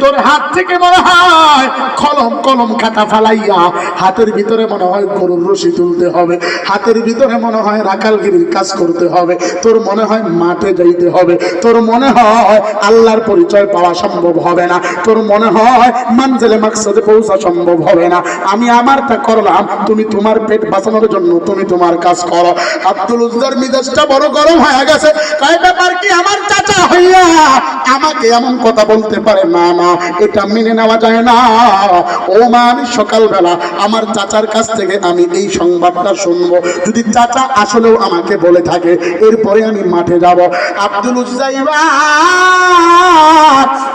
তোর হাত থেকে মনে হয় কলম কলম খাতা ফালাইয়া হাতের ভিতরে মনে হয় গরুর রশি তুলতে হবে, হাতের ভিতরে মনে হয় রাখালগিরির কাজ করতে হবে, তোর মনে হয় মাঠে যাইতে হবে, তোর মনে হয় আল্লাহর পরিচয় পাওয়া সম্ভব হবে না, তোর মনে হয় মানজেলে মাকসাদে পৌঁছা সম্ভব হবে না। আমি আমারটা করলাম, তুমি তোমার পেট বাঁচানোর জন্য তুমি তোমার কাজ করো। আব্দুল উজ্জার মিজাজটা বড় গরম হয়ে গেছে কয় আমাকে এমন কথা বলতে পারে, না না, এটা মেনে নেওয়া যায় না। ও মা, আমি সকালবেলা আমার চাচার কাছ থেকে আমি এই সংবাদটা শুনব। যদি চাচা আসলেও আমাকে বলে থাকে, এরপরে আমি মাঠে যাব। আব্দুল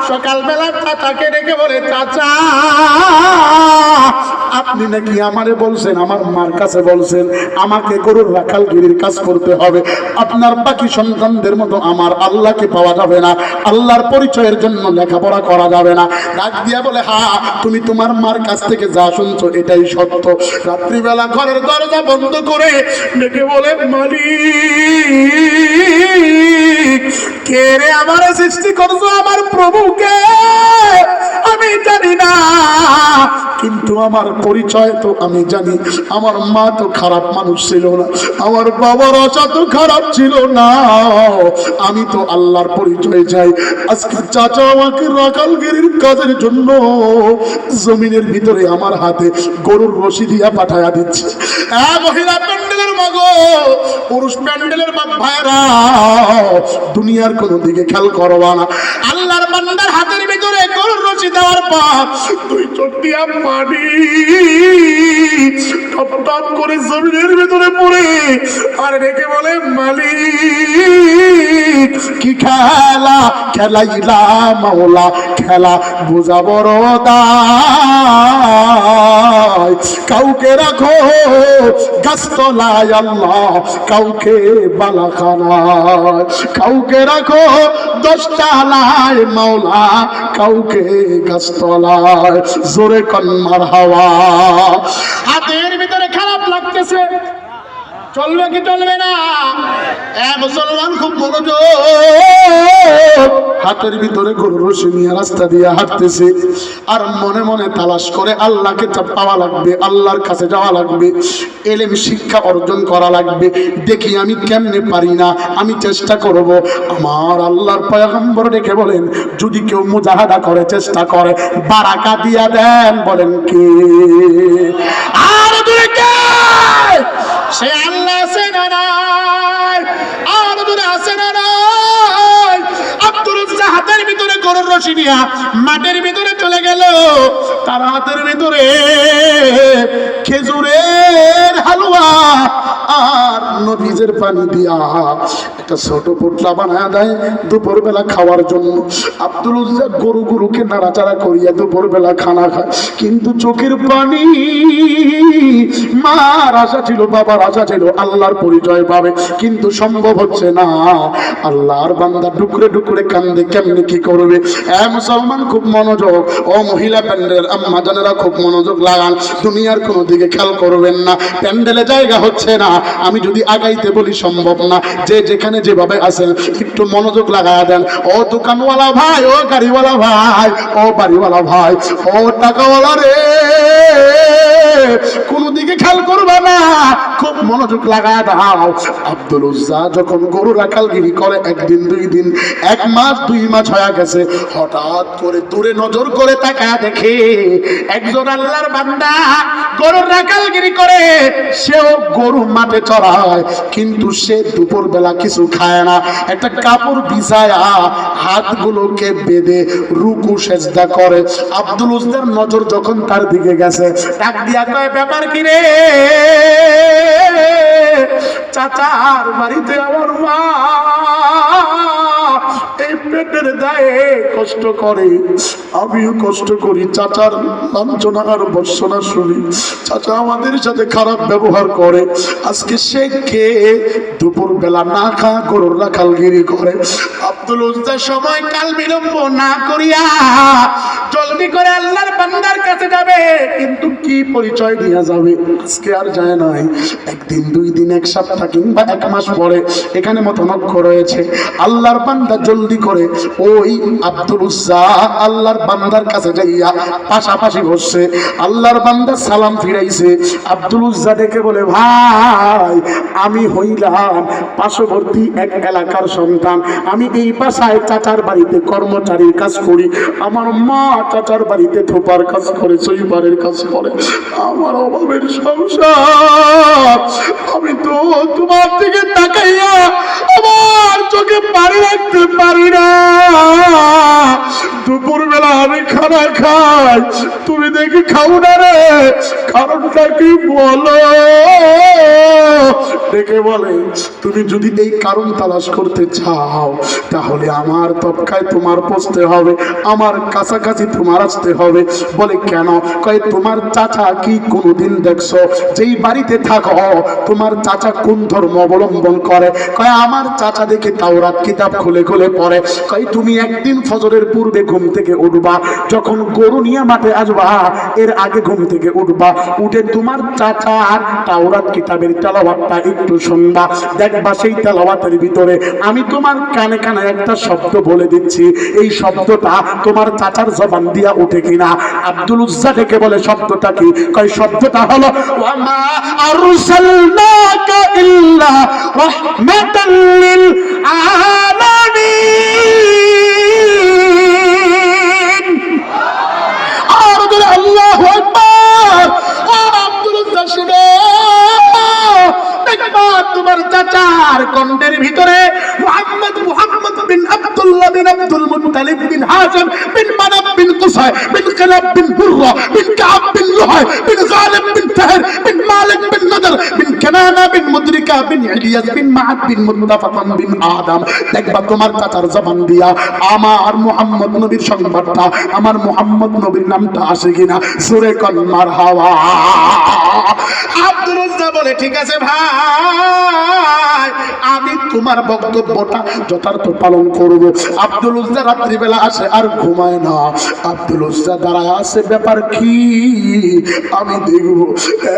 সকালবেলা চাচাকে ডেকে বলে, চাচা, আপনি নাকি আমারে বলছেন, আমার মার কাছে বলছেন, আমাকে গরুর রাখালগিরির কাজ করতে হবে। আপনার বাকি সন্তানদের মতো আমার আল্লাহকে পাওয়া যাবে না। আল্লাহর পরিচয়ের জন্য লেখাপড়া করা যাবে না। ডাক দিয়া বলে, হা, তুমি তোমার মার কাছ থেকে যা শুনছো এটাই সত্য। রাত্রিবেলা ঘরের দরজা বন্ধ করে ডেকে বলে মালি কে রে আমার সৃষ্টি করছ আমার প্রভুকে? আমি জানি না। কিন্তু আমার পরিচয় তো আমি জানি। আমার মা তো খারাপ মানুষ ছিল না। আমার বাবার আশা তো খারাপ ছিল না। আমি তো আল্লাহর পরিচয় চাই। আজকে চাচা আমাকে রাখালগিরির কাজের জন্য জমিনের ভিতরে আমার হাতে গরুর রশি দিয়া পাঠায়া দিচ্ছে। পুরুষ প্যান্ডেলের বাপ ভাইরা দুনিয়ার কোনো দিকে খেয়াল করবা না। আল্লাহর বান্দার হাতের ভিতরে গরুর রশি দেওয়ার পর দুই চোখ দিয়া পানি টপ টপ করে জমিনের ভিতরে পড়ে, আর রেখে বলে, মালিক, কি খেলা? খেলাইলা মাওলা, খেলা বোঝা বড় দায় কাউকে রাখো গাছতলায় আল্লাহ, কাউকে বালাখানায় কাউকে রাখো দশতলায় মাওলা, কাউকে গাছতলায়, জোরে কন্মার হাওয়া। হাতের ভিতরে খারাপ লাগতেছে। চলবে কি চলবে না? মুসলমান খুব মনোযোগ হাতের ভিতরে গরু রশি নিয়ে রাস্তা দিয়ে হাঁটতেছে। আর মনে মনে তালাশ করে, আল্লাহকে পাওয়া লাগবে, আল্লাহর কাছে যাওয়া লাগবে, এলেম শিক্ষা অর্জন করা লাগবে। দেখি আমি কেমনে পারি না, আমি চেষ্টা করব। আমার আল্লাহর পয়গম্বর ডেকে বলেন, যদি কেউ মুজাহাদা করে, চেষ্টা করে, বারাকা দিয়া দেন, বলেন কে? আর সে আল্লাহ রশি মাটির ভিতরে চলে গেল। তার হাতের ভিতরে খেজুরের হালুয়া আর নবীজের পানি দিয়া একটা ছোট পোটলা বানায় দেয় দুপুর বেলা খাওয়ার জন্য। আব্দুল গরু গরুকে নাড়াচাড়া করিয়া দুপুর বেলা খানা খায়। কিন্তু চোখের পানি, মার আশা ছিল, বাবার আশা ছিল, আল্লাহর পরিচয় পাবে। কিন্তু সম্ভব হচ্ছে না। আল্লাহর বান্দা ডুকরে ডুকরে কান্দে, কেমনে কি করবে? এ মুসলমান, খুব মনোযোগ। ও মহিলা প্যান্ডেল, আম্মা জানেরা খুব মনোযোগ লাগান। দুনিয়ার কোনো দিকে খেয়াল করবেন না। প্যান্ডেলে জায়গা হচ্ছে না। আমি যদি আগাইতে বলি, সম্ভব না। যে যেখানে যেভাবে আছেন, একটু মনোযোগ লাগায়া দেন। ও দোকানওয়ালা ভাই, ও গাড়িওয়ালা ভাই, ও বাড়িওয়ালা ভাই, ও টাকাওয়ালা রে। কোনো দিকে খেয়াল করবে না, খুব মনোযোগ লাগায় দাও আব্দুল উজ্জা যখন গরু রাখালগিরি করে, একদিন, দুই দিন, এক মাস, দুই মাস হয়ে গেছে। হঠাৎ করে দূরে নজর করে তাকায় দেখে একজন আল্লাহর বান্দা গরুর রাখালগিরি করে, সেও গরু মাঠে চড়ায়, কিন্তু সে দুপুর বেলা কিছু খায় না। একটা কাপড় বিছায়া হাতগুলোকে বেঁধে রুকু সেজদা করে। আব্দুল উজদার নজর যখন তার দিকে গেছে, ডাক দিয়া কয়, ব্যাপার কি রে? চাচার বাড়িতে আমার মা এই পেটের কষ্ট করে। আমিও কষ্ট করি। চাচার লাঞ্ছনা আর শুনি। চাচা আমাদের সাথে খারাপ ব্যবহার করে। আজকে সে কে? দুপুর বেলা না খা, গরুর রাখালগিরি করে। আব্দুল উজ্জার সময় কাল বিলম্ব না করিয়া জলদি করে আল্লাহর বান্দার কাছে যাবে। কিন্তু কি পরিচয় দিয়া যাবে? আজকে আর যায় নাই। একদিন, দুই দিন, এক সপ্তাহ কিংবা এক মাস পরে এখানে মতো রয়েছে। আল্লাহর বান্দা জলদি করে করে, ওই আব্দুল উজ্জা আল্লাহর বান্দার কাছে যাইয়া পাশাপাশি বসছে। আল্লাহর বান্দা সালাম ফিরাইছে। আব্দুল উজ্জা ডেকে বলে, ভাই, আমি হইলাম পার্শ্ববর্তী এক এলাকার সন্তান। আমি এই পাশায় চাচার বাড়িতে কর্মচারীর কাজ করি। আমার মা চাচার বাড়িতে থোপার কাজ করে সইবারের কাজ করে। আমার অভাবের সংসার। আমি তো তোমার দিকে তাকাইয়া আমার চোখে পানি রাখতে পারি না। দুপুর বেলা আমি খানা খাই। তুমি দেখি খাও না রে। কারণটা কি বলো? ডেকে বলে, তুমি যদি এই কারণ তালাশ করতে চাও, তাহলে আমার তবকায় তোমার পৌঁছতে হবে। আমার কাছাকাছি তোমার আসতে হবে। বলে, কেন? কয়, তোমার চাচা কি কোনোদিন দেখছ? যেই বাড়িতে থাকো, তোমার চাচা কোন ধর্ম অবলম্বন করে? কয়, আমার চাচা দেখে তাওরাত কিতাব খুলে খুলে পড়ে কয় তুমি একদিন ফজরের পূর্বে ঘুম থেকে উঠবা? যখন গরু নিয়ে মাঠে আসবা, এর আগে ঘুম থেকে উঠবা। উঠে তোমার চাচার তাওরাত কিতাবের তেলাওয়াতটা একটু শুনবা। দেখবা সেই তেলাওয়াতের ভিতরে আমি তোমার কানে কানে একটা শব্দ বলে দিচ্ছি। এই শব্দটা তোমার চাচার জবান দিয়া উঠে কিনা? আব্দুল উজ্জা থেকে বলে, শব্দটা কি? কয়, শব্দটা হলো আরসালনাকা ইল্লা রাহমাতাল লিল আলামিন। তোমার চাচার কণ্ঠের ভিতরে মুহাম্মদ মুহাম্মদ আমি তোমার বক্তব্যটা যথার্থ পালন করব। আব্দুল উজ্জা রাত্রিবেলা আসে, আর ঘুমায় না। আব্দুল উজ্জা দাঁড়ায় আছে, ব্যাপার কি? আমি দেখব।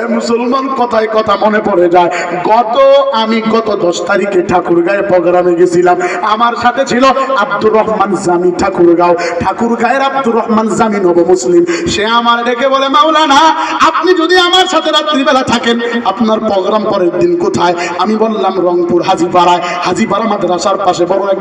মুসলমান কথায় কথা মনে পড়ে যায়। গত আমি গত দশ তারিখে ঠাকুরগাঁয়ে প্রোগ্রামে গেছিলাম। আমার সাথে ছিল আব্দুর রহমান জামি ঠাকুরগাঁও। ঠাকুরগাঁয়ের আব্দুর রহমান জামি নব মুসলিম সে আমার ডেকে বলে, মাওলানা, আপনি যদি আমার সাথে রাত্রিবেলা থাকেন, আপনার প্রোগ্রাম পরের দিন কোথায়? আমি বললাম, রংপুর হাজিপাড়ায়। হাজিপাড়া মাদ্রাসার পাশে বড় এক